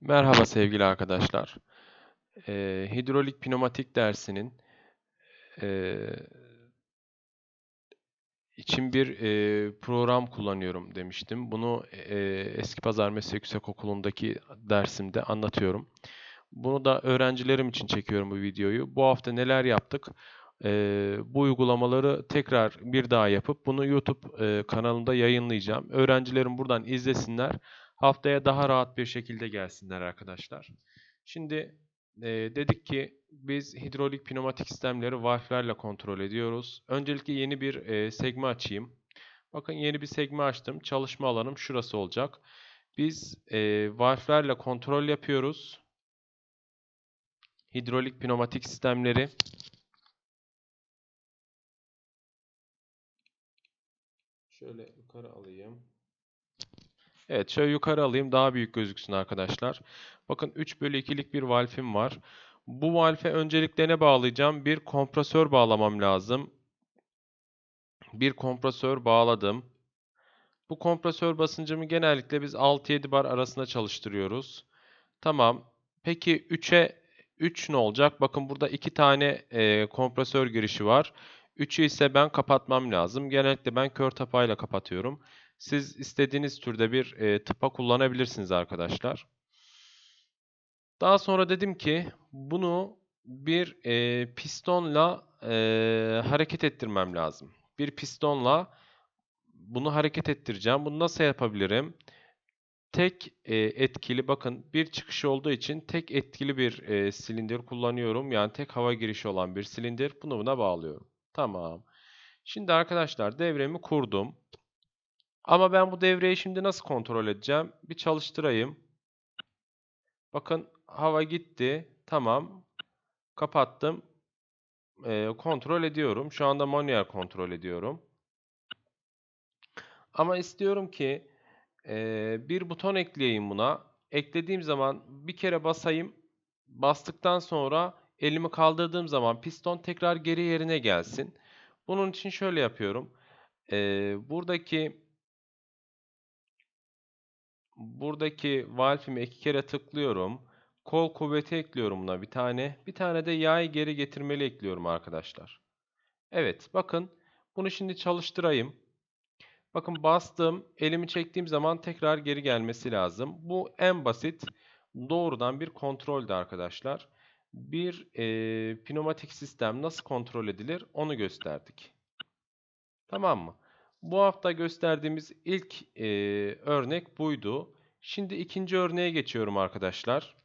Merhaba sevgili arkadaşlar. Eee, hidrolik pneumatik dersinin eee, için bir eee, program kullanıyorum demiştim. Bunu eee Eski Pazar Meslek Yüksekokulu'ndaki dersimde anlatıyorum. Bunu da öğrencilerim için çekiyorum bu videoyu. Bu hafta neler yaptık? Eee, bu uygulamaları tekrar bir daha yapıp bunu YouTube eee, kanalında yayınlayacağım. Öğrencilerim buradan izlesinler. Haftaya daha rahat bir şekilde gelsinler arkadaşlar. Şimdi eee, dedik ki biz hidrolik pneumatik sistemleri valflerle kontrol ediyoruz. Öncelikle yeni bir eee, sekme açayım. Bakın yeni bir sekme açtım. Çalışma alanım şurası olacak. Biz eee valflerle kontrol yapıyoruz. Hidrolik pneumatik sistemleri. Şöyle yukarı alayım. Evet, şöyle yukarı alayım daha büyük gözüksün arkadaşlar. Bakın 3 bölü 2'lik bir valfim var. Bu valfe öncelikle ne bağlayacağım? Bir kompresör bağlamam lazım. Bir kompresör bağladım. Bu kompresör basıncımı genellikle biz 6-7 bar arasında çalıştırıyoruz. Tamam. Peki 3'e 3 ne olacak? Bakın burada 2 tane e, kompresör girişi var. 3'ü ise ben kapatmam lazım. Genellikle ben kör tapayla kapatıyorum. Siz istediğiniz türde bir e, tıpa kullanabilirsiniz arkadaşlar. Daha sonra dedim ki bunu bir e, pistonla e, hareket ettirmem lazım. Bir pistonla bunu hareket ettireceğim. Bunu nasıl yapabilirim? Tek e, etkili bakın bir çıkışı olduğu için tek etkili bir e, silindir kullanıyorum. Yani tek hava girişi olan bir silindir. Bunu buna bağlıyorum. Tamam. Şimdi arkadaşlar devremi kurdum. Ama ben bu devreyi şimdi nasıl kontrol edeceğim? Bir çalıştırayım. Bakın hava gitti. Tamam. Kapattım. Ee, kontrol ediyorum. Şu anda manuel kontrol ediyorum. Ama istiyorum ki e, bir buton ekleyeyim buna. Eklediğim zaman bir kere basayım. Bastıktan sonra elimi kaldırdığım zaman piston tekrar geri yerine gelsin. Bunun için şöyle yapıyorum. Ee, buradaki buradaki valfimi iki kere tıklıyorum. Kol kuvveti ekliyorum buna bir tane. Bir tane de yay geri getirmeli ekliyorum arkadaşlar. Evet bakın bunu şimdi çalıştırayım. Bakın bastım, elimi çektiğim zaman tekrar geri gelmesi lazım. Bu en basit doğrudan bir kontroldü arkadaşlar. Bir e, pneumatik sistem nasıl kontrol edilir onu gösterdik. Tamam mı? Bu hafta gösterdiğimiz ilk e, örnek buydu. Şimdi ikinci örneğe geçiyorum arkadaşlar.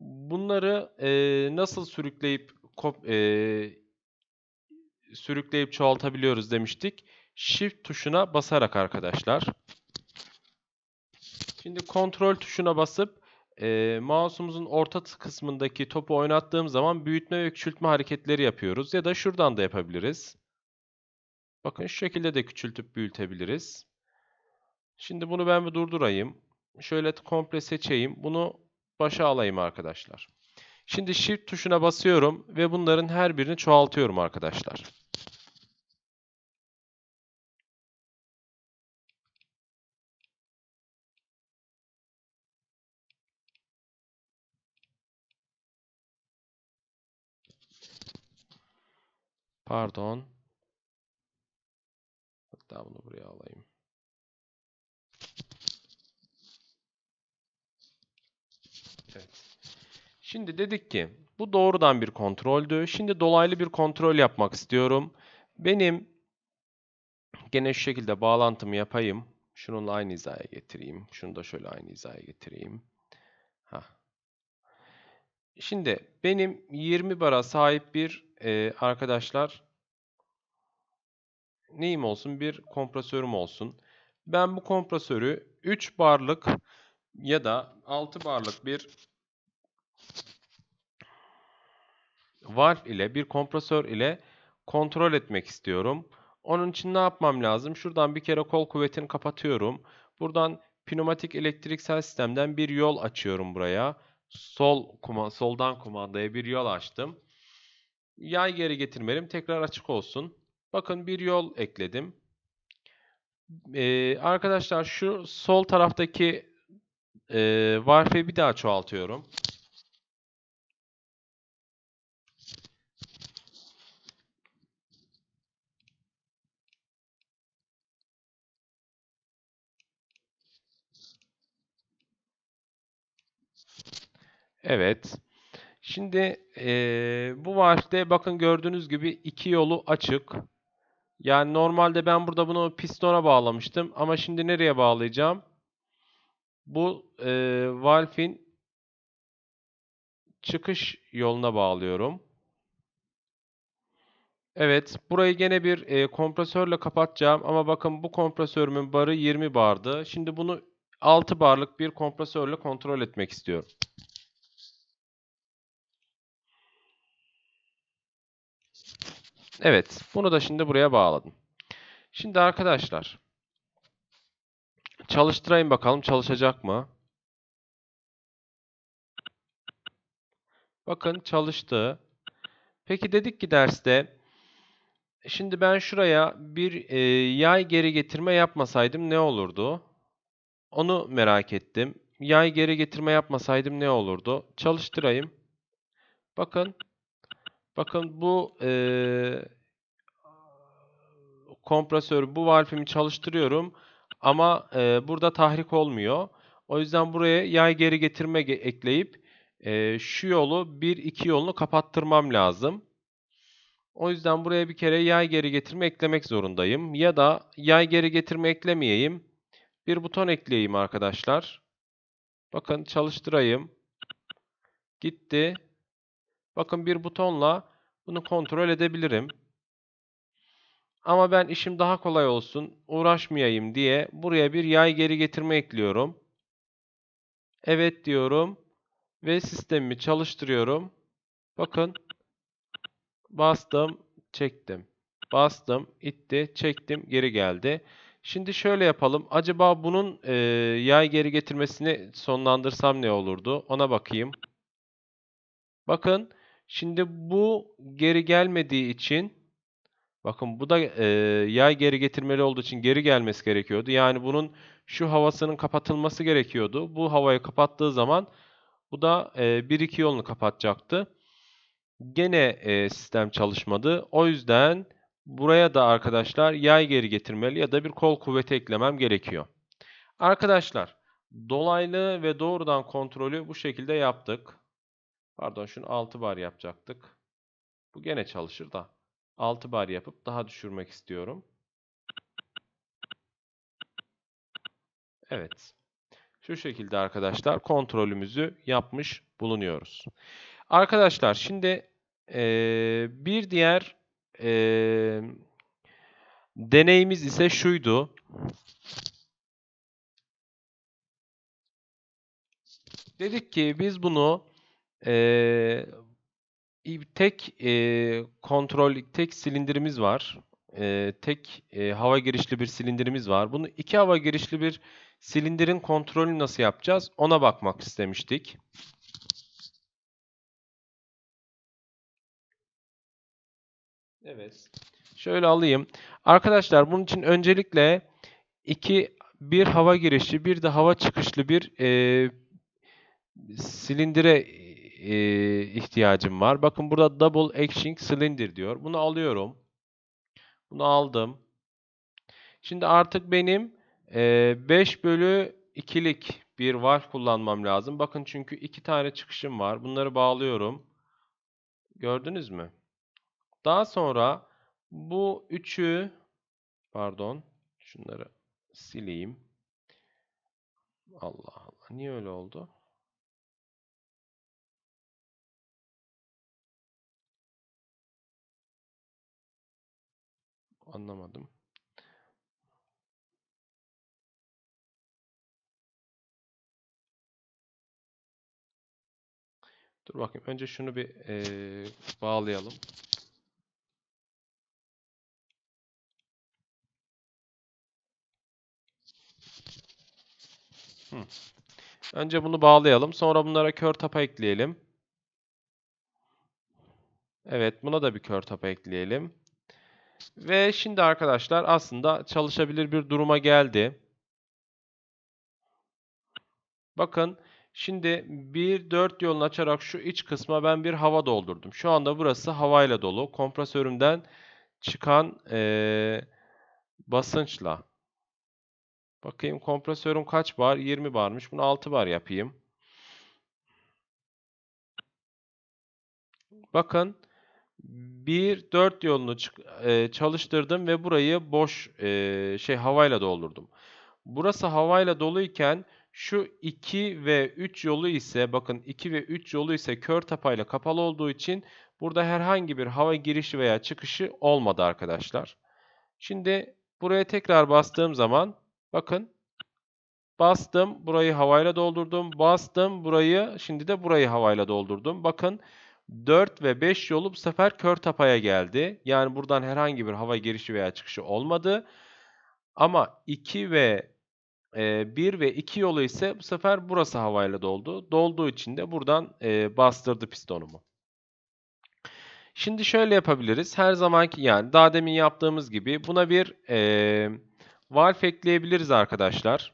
Bunları e, nasıl sürükleyip kop, e, sürükleyip çoğaltabiliyoruz demiştik. Shift tuşuna basarak arkadaşlar. Şimdi kontrol tuşuna basıp e, mouse'umuzun orta kısmındaki topu oynattığım zaman büyütme ve küçültme hareketleri yapıyoruz. Ya da şuradan da yapabiliriz. Bakın şu şekilde de küçültüp büyütebiliriz. Şimdi bunu ben bir durdurayım. Şöyle komple seçeyim. Bunu başa alayım arkadaşlar. Şimdi Shift tuşuna basıyorum ve bunların her birini çoğaltıyorum arkadaşlar. Pardon. Hatta bunu buraya alayım. Evet. Şimdi dedik ki bu doğrudan bir kontroldü. Şimdi dolaylı bir kontrol yapmak istiyorum. Benim gene şu şekilde bağlantımı yapayım. Şununla aynı hizaya getireyim. Şunu da şöyle aynı hizaya getireyim. Heh. Şimdi benim 20 bara sahip bir e, arkadaşlar neyim olsun? Bir kompresörüm olsun. Ben bu kompresörü 3 barlık ya da 6 barlık bir valve ile bir kompresör ile kontrol etmek istiyorum. Onun için ne yapmam lazım? Şuradan bir kere kol kuvvetini kapatıyorum. Buradan pneumatik elektriksel sistemden bir yol açıyorum buraya. Sol kuma, soldan kumandaya bir yol açtım. Yay geri getirmeliyim. Tekrar açık olsun. Bakın bir yol ekledim. Ee, arkadaşlar şu sol taraftaki e, valfi bir daha çoğaltıyorum. Evet. Şimdi eee, bu valfte bakın gördüğünüz gibi iki yolu açık. Yani normalde ben burada bunu pistona bağlamıştım ama şimdi nereye bağlayacağım? Bu eee valfin çıkış yoluna bağlıyorum. Evet, burayı gene bir eee, kompresörle kapatacağım ama bakın bu kompresörümün barı 20 bardı. Şimdi bunu 6 barlık bir kompresörle kontrol etmek istiyorum. Evet, bunu da şimdi buraya bağladım. Şimdi arkadaşlar, çalıştırayım bakalım çalışacak mı? Bakın çalıştı. Peki dedik ki derste, şimdi ben şuraya bir e, yay geri getirme yapmasaydım ne olurdu? Onu merak ettim. Yay geri getirme yapmasaydım ne olurdu? Çalıştırayım. Bakın, bakın bu e, kompresörü, bu valfimi çalıştırıyorum ama e, burada tahrik olmuyor. O yüzden buraya yay geri getirme ge- ekleyip e, şu yolu 1-2 yolunu kapattırmam lazım. O yüzden buraya bir kere yay geri getirme eklemek zorundayım. Ya da yay geri getirme eklemeyeyim. Bir buton ekleyeyim arkadaşlar. Bakın çalıştırayım. Gitti. Bakın bir butonla bunu kontrol edebilirim. Ama ben işim daha kolay olsun, uğraşmayayım diye buraya bir yay geri getirme ekliyorum. Evet diyorum ve sistemimi çalıştırıyorum. Bakın bastım, çektim. Bastım, itti, çektim, geri geldi. Şimdi şöyle yapalım. Acaba bunun e, yay geri getirmesini sonlandırsam ne olurdu? Ona bakayım. Bakın, şimdi bu geri gelmediği için Bakın bu da e, yay geri getirmeli olduğu için geri gelmesi gerekiyordu. Yani bunun şu havasının kapatılması gerekiyordu. Bu havayı kapattığı zaman bu da e, 1-2 yolunu kapatacaktı. Gene e, sistem çalışmadı. O yüzden buraya da arkadaşlar yay geri getirmeli ya da bir kol kuvveti eklemem gerekiyor. Arkadaşlar dolaylı ve doğrudan kontrolü bu şekilde yaptık. Pardon şunu 6 bar yapacaktık. Bu gene çalışır da. 6 bar yapıp daha düşürmek istiyorum. Evet. Şu şekilde arkadaşlar kontrolümüzü yapmış bulunuyoruz. Arkadaşlar şimdi eee, bir diğer eee, deneyimiz ise şuydu. Dedik ki biz bunu eee, tek eee, kontrol, tek silindirimiz var. Eee, tek eee, hava girişli bir silindirimiz var. Bunu iki hava girişli bir silindirin kontrolünü nasıl yapacağız? Ona bakmak istemiştik. Evet. Şöyle alayım. Arkadaşlar bunun için öncelikle iki bir hava girişi, bir de hava çıkışlı bir eee, silindire eee, ihtiyacım var. Bakın burada double action cylinder diyor. Bunu alıyorum. Bunu aldım. Şimdi artık benim eee 5 bölü 2'lik bir valve kullanmam lazım. Bakın çünkü iki tane çıkışım var. Bunları bağlıyorum. Gördünüz mü? Daha sonra bu üçü pardon şunları sileyim. Allah Allah. Niye öyle oldu? Anlamadım. Dur bakayım. Önce şunu bir eee, bağlayalım. Hı. Önce bunu bağlayalım. Sonra bunlara kör tapa ekleyelim. Evet, buna da bir kör tapa ekleyelim. Ve şimdi arkadaşlar aslında çalışabilir bir duruma geldi. Bakın şimdi bir dört yolunu açarak şu iç kısma ben bir hava doldurdum. Şu anda burası havayla dolu. Kompresörümden çıkan eee, basınçla. Bakayım kompresörüm kaç bar? 20 barmış. Bunu 6 bar yapayım. Bakın bir dört yolunu eee, çalıştırdım ve burayı boş eee, şey havayla doldurdum. Burası havayla doluyken şu 2 ve 3 yolu ise bakın 2 ve 3 yolu ise kör tapayla kapalı olduğu için burada herhangi bir hava girişi veya çıkışı olmadı arkadaşlar. Şimdi buraya tekrar bastığım zaman bakın bastım burayı havayla doldurdum. Bastım burayı şimdi de burayı havayla doldurdum. Bakın 4 ve 5 yolu bu sefer kör tapaya geldi. Yani buradan herhangi bir hava girişi veya çıkışı olmadı. Ama 2 ve e, 1 ve 2 yolu ise bu sefer burası havayla doldu. Dolduğu için de buradan e, bastırdı pistonumu. Şimdi şöyle yapabiliriz. Her zamanki yani daha demin yaptığımız gibi buna bir e, valve ekleyebiliriz arkadaşlar.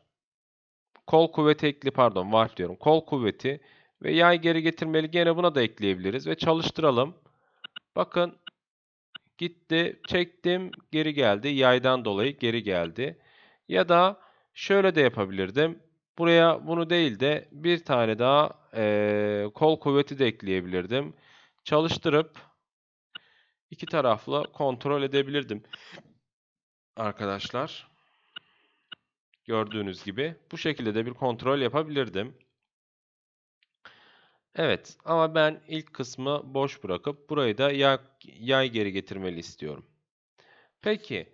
Kol kuvveti ekli pardon valve diyorum. Kol kuvveti ve yay geri getirmeli gene buna da ekleyebiliriz ve çalıştıralım. Bakın gitti çektim geri geldi. Yaydan dolayı geri geldi. Ya da şöyle de yapabilirdim. Buraya bunu değil de bir tane daha eee, kol kuvveti de ekleyebilirdim. Çalıştırıp iki taraflı kontrol edebilirdim. Arkadaşlar. Gördüğünüz gibi bu şekilde de bir kontrol yapabilirdim. Evet ama ben ilk kısmı boş bırakıp burayı da yay, yay geri getirmeli istiyorum. Peki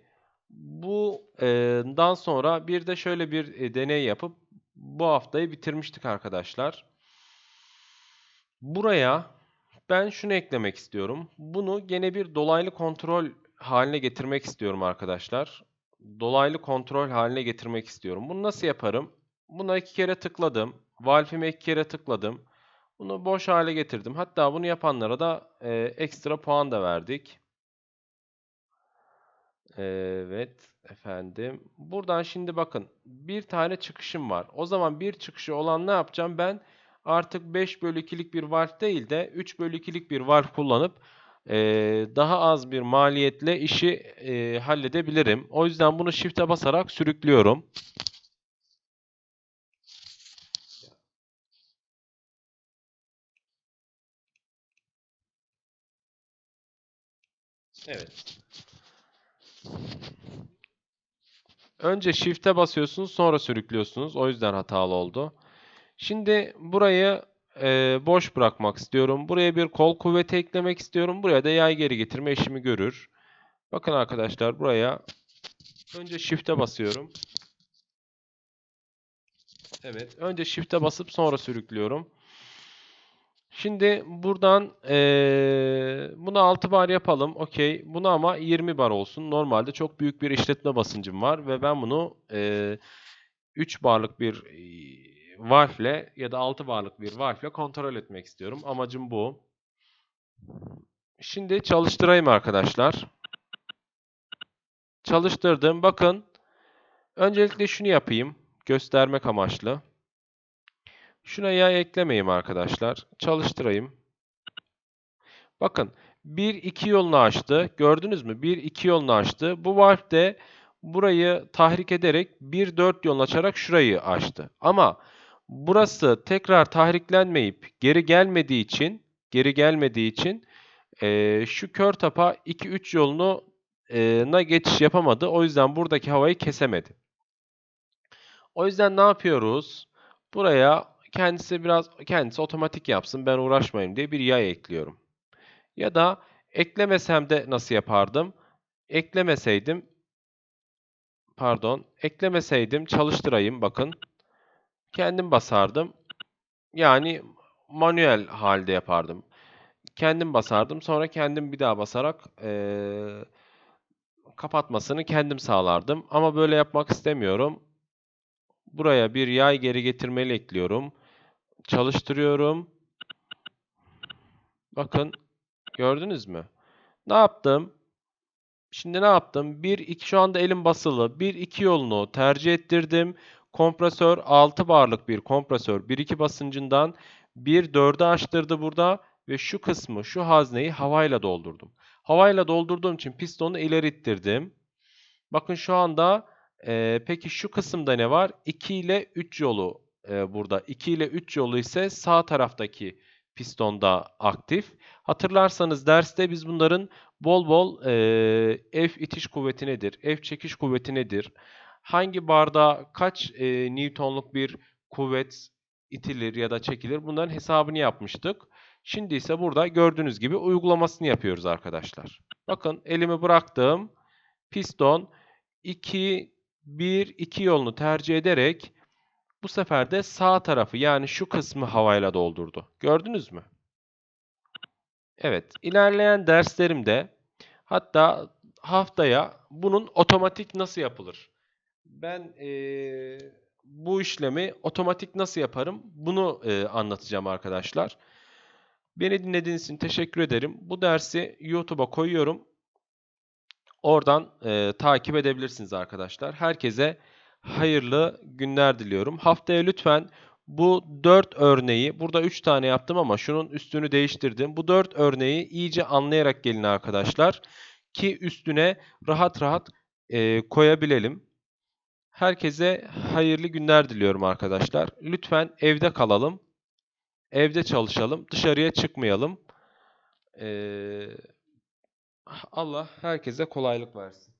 bundan sonra bir de şöyle bir e, deney yapıp bu haftayı bitirmiştik arkadaşlar. Buraya ben şunu eklemek istiyorum. Bunu gene bir dolaylı kontrol haline getirmek istiyorum arkadaşlar. Dolaylı kontrol haline getirmek istiyorum. Bunu nasıl yaparım? Buna iki kere tıkladım. Valve'ime iki kere tıkladım. Bunu boş hale getirdim. Hatta bunu yapanlara da e, ekstra puan da verdik. Evet efendim. Buradan şimdi bakın bir tane çıkışım var. O zaman bir çıkışı olan ne yapacağım? Ben artık 5 bölü 2'lik bir valve değil de 3 bölü 2'lik bir valve kullanıp e, daha az bir maliyetle işi e, halledebilirim. O yüzden bunu shift'e basarak sürüklüyorum. Evet. Önce shift'e basıyorsunuz sonra sürüklüyorsunuz. O yüzden hatalı oldu. Şimdi burayı e, boş bırakmak istiyorum. Buraya bir kol kuvveti eklemek istiyorum. Buraya da yay geri getirme işimi görür. Bakın arkadaşlar buraya önce shift'e basıyorum. Evet. Önce shift'e basıp sonra sürüklüyorum. Şimdi buradan eee bunu 6 bar yapalım. Okey. Bunu ama 20 bar olsun. Normalde çok büyük bir işletme basıncım var ve ben bunu eee 3 barlık bir valve'le ya da 6 barlık bir valve'le kontrol etmek istiyorum. Amacım bu. Şimdi çalıştırayım arkadaşlar. Çalıştırdım. Bakın. Öncelikle şunu yapayım. Göstermek amaçlı. Şuna yay eklemeyeyim arkadaşlar. Çalıştırayım. Bakın 1-2 yolunu açtı. Gördünüz mü? 1-2 yolunu açtı. Bu valve de burayı tahrik ederek 1-4 yolunu açarak şurayı açtı. Ama burası tekrar tahriklenmeyip geri gelmediği için geri gelmediği için eee, şu kör tapa 2-3 yolunu eee, na geçiş yapamadı. O yüzden buradaki havayı kesemedi. O yüzden ne yapıyoruz? Buraya kendisi biraz kendisi otomatik yapsın ben uğraşmayayım diye bir yay ekliyorum. Ya da eklemesem de nasıl yapardım? Eklemeseydim pardon, eklemeseydim çalıştırayım bakın. Kendim basardım. Yani manuel halde yapardım. Kendim basardım. Sonra kendim bir daha basarak eee, kapatmasını kendim sağlardım. Ama böyle yapmak istemiyorum. Buraya bir yay geri getirmeli ekliyorum. Çalıştırıyorum. Bakın gördünüz mü? Ne yaptım? Şimdi ne yaptım? 1 2 şu anda elim basılı. 1 2 yolunu tercih ettirdim. Kompresör 6 barlık bir kompresör 1-2 basıncından 1-4'e açtırdı burada ve şu kısmı, şu hazneyi havayla doldurdum. Havayla doldurduğum için pistonu ileri ittirdim. Bakın şu anda e, peki şu kısımda ne var? 2 ile 3 yolu e, burada. 2 ile 3 yolu ise sağ taraftaki pistonda aktif. Hatırlarsanız derste biz bunların bol bol e, F itiş kuvveti nedir? F çekiş kuvveti nedir? Hangi barda kaç e, Newton'luk bir kuvvet itilir ya da çekilir? Bunların hesabını yapmıştık. Şimdi ise burada gördüğünüz gibi uygulamasını yapıyoruz arkadaşlar. Bakın elimi bıraktım. Piston 2 1 2 yolunu tercih ederek bu sefer de sağ tarafı yani şu kısmı havayla doldurdu. Gördünüz mü? Evet, ilerleyen derslerimde hatta haftaya bunun otomatik nasıl yapılır? Ben eee, bu işlemi otomatik nasıl yaparım? Bunu eee, anlatacağım arkadaşlar. Beni dinlediğiniz için teşekkür ederim. Bu dersi YouTube'a koyuyorum. Oradan eee, takip edebilirsiniz arkadaşlar. Herkese hayırlı günler diliyorum. Haftaya lütfen bu 4 örneği, burada 3 tane yaptım ama şunun üstünü değiştirdim. Bu 4 örneği iyice anlayarak gelin arkadaşlar. Ki üstüne rahat rahat eee, koyabilelim. Herkese hayırlı günler diliyorum arkadaşlar. Lütfen evde kalalım. Evde çalışalım. Dışarıya çıkmayalım. Eee, Allah herkese kolaylık versin.